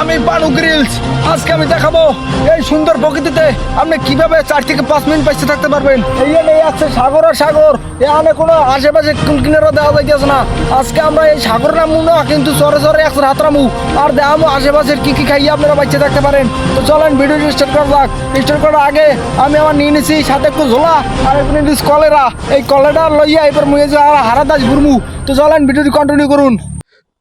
আমি বানু গ্রিলস আজকে আমি দেখাবো এই সুন্দর প্রকৃতিতে আপনি কীভাবে চার থেকে পাঁচ মিনিট বেঁচে থাকতে পারবেন। এই নেই আছে সাগর আর সাগর। এখানে কোনো আশেপাশে কিনারা দেওয়া যাইতেছে না। আজকে আমরা এই সাগর নামু না, কিন্তু চরে চরে একশো হাত নামু আর দেখাবো আশেপাশের কি কি খাইয়ে আপনারা বেঁচে থাকতে পারেন। তো চলেন ভিডিও স্টার্ট করা যাক। স্টার্ট করার আগে আমি আমার নিয়ে নিছি সাথে একটু ঝোলা আর একটু নিয়ে কলেরা। এই কলেরা লইয়া এবার মুয়ে হারা দাস ঘুরমু। তো চলেন ভিডিওটি কন্টিনিউ করুন।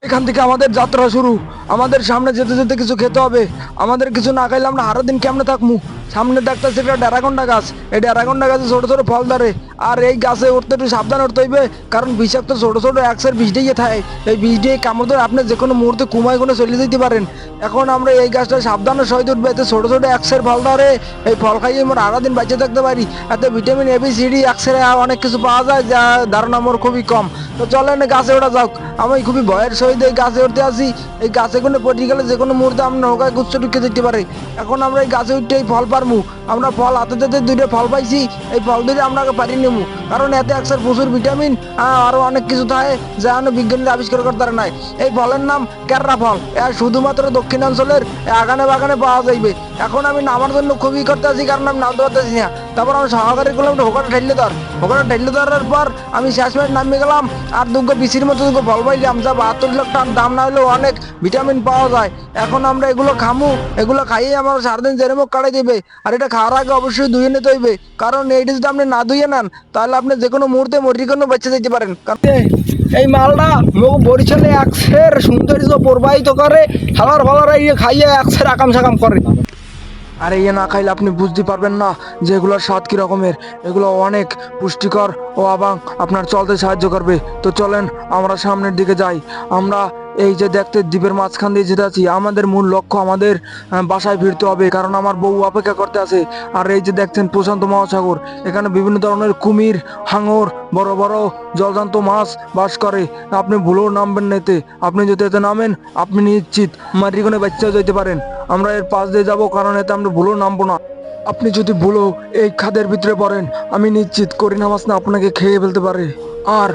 এখান থেকে আমাদের যাত্রা শুরু। আমাদের সামনে যেতে যেতে কিছু খেতে হবে। আমাদের কিছু না খাইলে আমরা আরও দিন কেমনে থাকব সামনে দেখতেছি একটা ড্যারাগন্ডা গাছ এই ড্যারাগন্ডা গাছে ছোট ছোট ফল ধরে আর এই গাছে উঠতে একটু সাবধান উঠতে হইবে, কারণ বিষাক্ত ছোট ছোট একসের বিষ দিয়ে থাকে, এই বিষ দিয়ে কামড় ধরে আপনি যে কোনো মুহূর্তে কুমায় কোনো চলে যেতে পারেন। এখন আমরা এই গাছটা সাবধানের সহিত উঠবে, এতে ছোট ছোট একসের ফল ধরে, এই ফল খাইয়ে আমরা আড়া দিন বাঁচে থাকতে পারি। এতে vitamin A B C D একসের অনেক কিছু পাওয়া যায়, যা ধারণা আমার খুবই কম। তো চলেন গাছে ওঠা যাক। আমি খুবই ভয়ের সহিত এই গাছে উঠতে আসি। এই গাছে কোনো পটি গেলে যে কোনো মুহূর্তে আমরা নৌকায় গুচ্ছ ঢুকে যেতে পারে। এখন আমরা এই গাছে উঠতে এই ফল পারমু আমরা ফল হাতে হাতে দুইটা ফল পাইছি। এই ফল দুইটা আমরা পারি নেব কারণ এতে একসার প্রচুর ভিটামিন আরও অনেক কিছু থাকে যা অনেক বিজ্ঞানীরা আবিষ্কার করতে পারে নাই। এই ফলের নাম কেররা ফল। এর শুধুমাত্র দক্ষিণাঞ্চলের আগানে বাগানে পাওয়া যাইবে। এখন আমি নামার জন্য খুবই করতে আছি, কারণ আমি নামতে পারতেছি না। তারপর আমি সহকারী করলাম হোকাটা ঠেললে ধর। হোকাটা ঠেললে ধরার পর আমি শেষ নামিয়ে গেলাম আর দুগ্গ বিচির মতো দুগ্গ ফল পাইলাম, যা বাহাত্তর লাখ টাকা দাম না হলেও অনেক ভিটামিন পাওয়া যায়। এখন আমরা এগুলো খামু, এগুলো খাইয়ে আমার সারাদিন জেরেমুখ কাটাই দেবে। আর এটা খাওয়ার আগে অবশ্যই ধুয়ে নিতে হইবে। কারণ এইটা যদি আপনি না ধুয়ে নেন তাহলে আপনি যে কোনো মুহূর্তে মরি কোনো বেঁচে যেতে পারেন। এই মালটা মুখ বরিশালে একসের সৌন্দর্য প্রবাহিত করে খাবার ফালার ইয়ে খাইয়ে একসের আকাম সাকাম করে। আর ইয়ে না খাইলে আপনি বুঝতে পারবেন না যে এগুলোর স্বাদ কি রকমের। এগুলো অনেক পুষ্টিকর ও আবাং আপনার চলতে সাহায্য করবে। তো চলেন আমরা সামনের দিকে যাই। আমরা এই যে দেখতে দ্বীপের মাঝখান দিয়ে যেতে আছি, আমাদের মূল লক্ষ্য আমাদের বাসায় ফিরতে হবে, কারণ আমার বউ অপেক্ষা করতে আছে। আর এই যে দেখছেন প্রশান্ত মহাসাগর, এখানে বিভিন্ন ধরনের কুমির, হাঙর, বড় বড় জলজান্ত মাছ বাস করে। আপনি ভুলেও নামবেন না এতে। আপনি যদি এতে নামেন, আপনি নিশ্চিত মারিগনে বাচ্চাও যেতে পারেন। আমরা এর পাশ দিয়ে যাব, কারণ এতে আমরা ভুলেও নামবো না। আপনি যদি ভুলো এই খাদের ভিতরে পড়েন। আমি নিশ্চিত করিনা মাছ না আপনাকে খেয়ে ফেলতে পারে। আর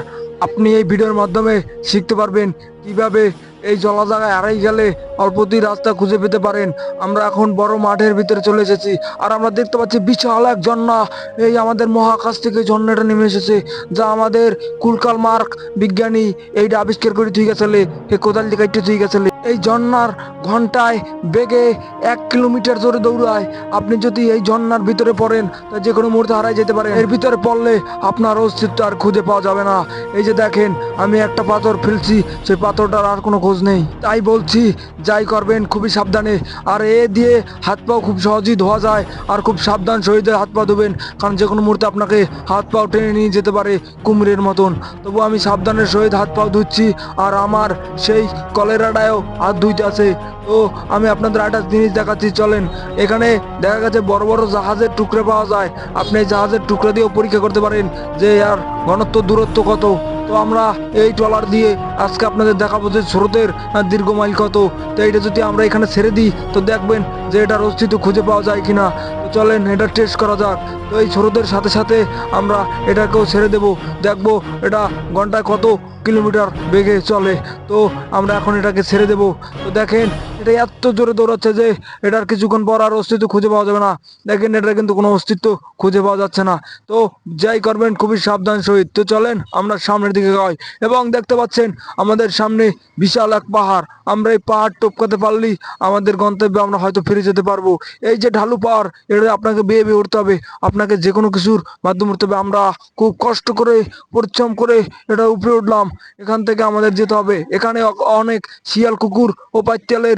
আপনি এই ভিডিওর মাধ্যমে শিখতে পারবেন কীভাবে এই জলা জায়গায় হারাই গেলে অল্পতেই রাস্তা খুঁজে পেতে পারেন? আমরা এখন বড় মাঠের ভিতরে চলে এসেছি। আর আমরা দেখতে পাচ্ছি বিশাল এক ঝর্ণা। এই আমাদের মহাকাশ থেকে ঝর্ণাটা নেমে এসেছে, যা আমাদের কুলকাল মার্ক বিজ্ঞানী এইটা আবিষ্কার করে তুই গেছিলে। এই কোদাল দিয়ে কাটতে তুই গেছিলে। এই ঝর্ণার ঘন্টায় বেগে এক কিলোমিটার জোরে দৌড়ায়। আপনি যদি এই ঝর্ণার ভিতরে পড়েন, তা যে কোনো মুহূর্তে হারাই যেতে পারেন। এর ভিতরে পড়লে আপনার অস্তিত্ব আর খুঁজে পাওয়া যাবে না। এই যে দেখেন, আমি একটা পাথর ফেলছি, সেই পাথরটার আর কোনো খোঁজ নেই। তাই বলছি, যাই করবেন, খুবই সাবধানে। আর এ দিয়ে হাত পাও খুব সহজেই ধোয়া যায়, আর খুব সাবধান সহিত হাত পা ধোবেন, কারণ যে কোনো মুহূর্তে আপনাকে হাত পাও টেনে নিয়ে যেতে পারে কুমিরের মতন। তবু আমি সাবধানের সহিত হাত পাও ধুচ্ছি, আর আমার সেই কলেরাটায়ও হাত ধুইতে আছে। তো আমি আপনাদের একটা জিনিস দেখাচ্ছি, চলেন। এখানে দেখা গেছে বড় বড় জাহাজের টুকরো পাওয়া যায়। আপনি এই জাহাজের টুকরো দিয়েও পরীক্ষা করতে পারেন যে আর ঘনত্ব, দূরত্ব কত। তো আমরা এই ট্রলার দিয়ে আজকে আপনাদের দেখাবো যে স্রোতের দীর্ঘ মাইল কত। তো এইটা যদি আমরা এখানে ছেড়ে দিই, তো দেখবেন যে এটার অস্তিত্ব খুঁজে পাওয়া যায় কিনা। তো চলেন এটা টেস্ট করা যাক। তো এই স্রোতের সাথে সাথে আমরা এটাকেও ছেড়ে দেব। দেখব এটা ঘন্টায় কত কিলোমিটার বেগে চলে। তো আমরা এখন এটাকে ছেড়ে দেব। তো দেখেন এটা এত জোরে দৌড়াচ্ছে যে এটার কিছুক্ষণ পর আর অস্তিত্ব খুঁজে পাওয়া যাবে না। দেখেন, এটার কিন্তু কোনো অস্তিত্ব খুঁজে পাওয়া যাচ্ছে না। তো যাই করবেন, খুবই সাবধান সহিত। তো চলেন, আমরা সামনের দিকে যাই। এবং দেখতে পাচ্ছেন, আমাদের সামনে বিশাল এক পাহাড়। আমরা এই পাহাড় টপকাতে পারলেই আমাদের গন্তব্যে আমরা হয়তো ফিরে যেতে পারব। এই যে ঢালু পাহাড়, এটা আপনাকে বেয়ে বেয়ে উঠতে হবে। আপনাকে যে কোনো কিছুর মাধ্যমে উঠতে হবে। আমরা খুব কষ্ট করে, পরিশ্রম করে এটা উপরে উঠলাম। এখান থেকে আমাদের যেতে হবে। এখানে অনেক শিয়াল কুকুর ও পাইতেলের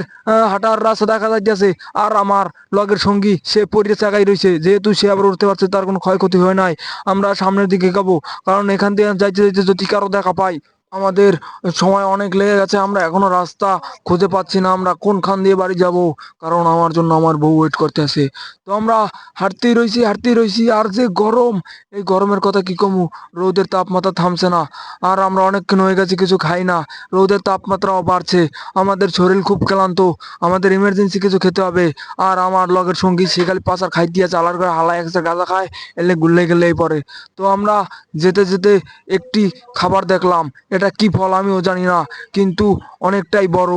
হাঁটার রাস্তা দেখা যাইতেছে। আর আমার লগের সঙ্গী, সে পড়িয়ে চাকাই রয়েছে যেহেতু সে আবার উঠতে পারছে, তার কোনো ক্ষয়ক্ষতি হয় নাই। আমরা সামনের দিকে গাবো কারণ এখান থেকে যাইতে যাইতে যদি কারও দেখা পাই আমাদের সময় অনেক লেগে গেছে, আমরা এখনও রাস্তা খুঁজে পাচ্ছি না, আমরা কোনখান দিয়ে বাড়ি যাব? কারণ আমার জন্য আমার বউ ওয়েট করতে আছে। তো আমরা হাঁটতেই রয়েছি হাঁটতেই রয়েছি আর যে গরম, এই গরমের কথা কি কমু? রোদের তাপমাত্রা থামছে না, আর আমরা অনেকক্ষণ হয়ে গেছি, কিছু খাই না, রোদের তাপমাত্রাও বাড়ছে, আমাদের শরীর খুব ক্লান্ত, আমাদের ইমার্জেন্সি কিছু খেতে হবে, আর আমার লগের সঙ্গী, সে খালি পাচার খাই দিয়ে চালার করে হালায় একসাথে গাঁজা খায়, এলে গুল্লে গেলেই পরে। তো আমরা যেতে যেতে একটি খাবার দেখলাম এটা কি ফল আমিও জানি না, কিন্তু অনেকটাই বড়।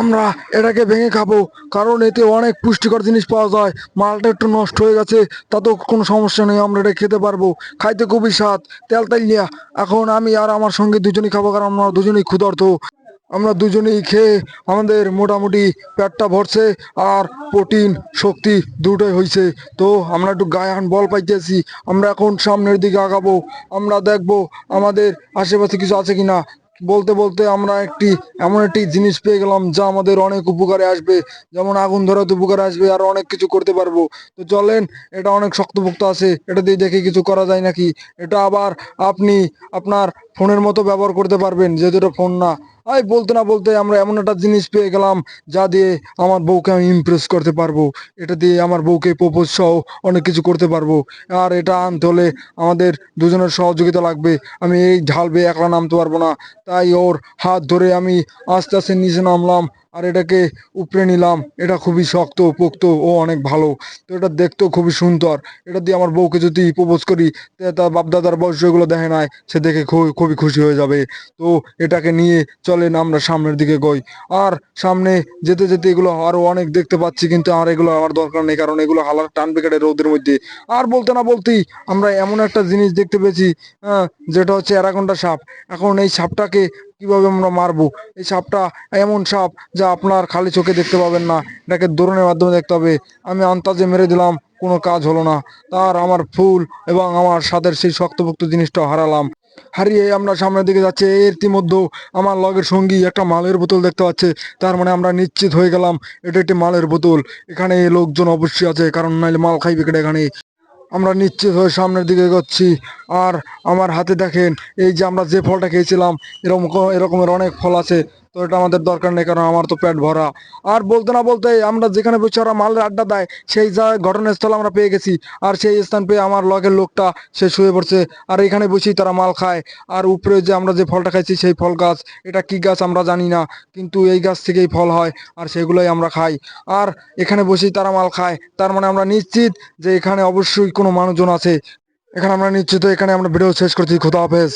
আমরা এটাকে ভেঙে খাব, কারণ এতে অনেক পুষ্টিকর জিনিস পাওয়া যায়। মালটা একটু নষ্ট হয়ে গেছে, তাতেও কোনো সমস্যা নেই, আমরা এটা খেতে পারব। খাইতে খুবই স্বাদ, তেল তেলিয়া এখন আমি আর আমার সঙ্গে দুজনেই খাব, কারণ আমরা দুজনেই ক্ষুধার্ত। আমরা দুজনেই খেয়ে আমাদের মোটামুটি পেটটা ভরছে আর প্রোটিন শক্তি দুটোই হয়েছে তো আমরা একটু গায়ে এখন বল পাইতেছি, আমরা এখন সামনের দিকে আগাবো, আমরা দেখব আমাদের আশেপাশে কিছু আছে কিনা। বলতে বলতে আমরা একটি, এমন একটি জিনিস পেয়ে গেলাম যা আমাদের অনেক উপকারে আসবে। যেমন আগুন ধরাতে উপকারে আসবে, আর অনেক কিছু করতে পারব। তো চলেন, এটা অনেক শক্তপোক্ত আছে, এটা দিয়ে দেখে কিছু করা যায় নাকি। এটা আবার আপনি আপনার ফোনের মতো ব্যবহার করতে পারবেন, যেহেতু এটা ফোন না। এই বলতে না বলতে আমরা এমন একটা জিনিস পেয়ে গেলাম যা দিয়ে আমার বউকে আমি ইমপ্রেস করতে পারব। এটা দিয়ে আমার বউকে প্রপোজ সহ অনেক কিছু করতে পারব। আর এটা আনতে হলে আমাদের দুজনের সহযোগিতা লাগবে। আমি এই ঢাল বেয়ে একলা নামতে পারব না। তাই ওর হাত ধরে আমি আস্তে আস্তে নিচে নামলাম। আর এটাকে উপরে নিলাম। এটা খুবই শক্ত পোক্ত ও অনেক ভালো। তো এটা দেখতেও খুবই সুন্দর। এটা দিয়ে আমার বউকে যদি প্রপোজ করি তার বাপদাদার বয়স যেগুলো দেখে নাই, সে দেখে খুবই খুশি হয়ে যাবে। তো এটাকে নিয়ে চলেন আমরা সামনের দিকে গই। আর সামনে যেতে যেতে এগুলো আরও অনেক দেখতে পাচ্ছি, কিন্তু আর এগুলো আমার দরকার নেই, কারণ এগুলো হালার টানবে কেটে রোদের মধ্যে। আর বলতে না বলতেই আমরা এমন একটা জিনিস দেখতে পেয়েছি যেটা হচ্ছে অ্যারাকন্ডা সাপ। এখন এই সাপটাকে কীভাবে আমরা মারবো? এই সাপটা এমন সাপ যা আপনার খালি চোখে দেখতে পাবেন না। এটাকে দৌড়নের মাধ্যমে দেখতে হবে। আমি আন্তাজে মেরে দিলাম, কোনো কাজ হলো না। তার আমার ফুল এবং আমার স্বাদের সেই শক্তপোক্ত জিনিসটা হারালাম। হারিয়ে আমরা সামনের দিকে যাচ্ছি। এর ইতিমধ্যে আমার লগের সঙ্গী একটা মালের বোতল দেখতে পাচ্ছে। তার মানে আমরা নিশ্চিত হয়ে গেলাম, এটা একটি মালের বোতল। এখানে লোকজন অবশ্যই আছে, কারণ নাইলে মাল খাইবে কেটে এখানে। আমরা নিশ্চিত হয়ে সামনের দিকে এগোচ্ছি। আর আমার হাতে দেখেন, এই যে আমরা যে ফলটা খেয়েছিলাম, এরকম এরকমের অনেক ফল আছে। তো এটা আমাদের দরকার নেই, কারণ আমার তো পেট ভরা। আর বলতে না বলতে আমরা যেখানে বসে ওরা মালের আড্ডা দেয়, সেই যা ঘটনাস্থল আমরা পেয়ে গেছি। আর সেই স্থান পেয়ে আমার লগের লোকটা, সে শুয়ে পড়ছে। আর এখানে বসেই তারা মাল খায়। আর উপরে যে আমরা যে ফলটা খাইছি, সেই ফল গাছ, এটা কি গাছ আমরা জানি না, কিন্তু এই গাছ থেকেই ফল হয়, আর সেগুলোই আমরা খাই। আর এখানে বসেই তারা মাল খায়। তার মানে আমরা নিশ্চিত যে এখানে অবশ্যই কোনো মানুষজন আছে। এখানে আমরা নিশ্চিত, এখানে আমরা ভিডিও শেষ করছি। খোদা হাফেজ।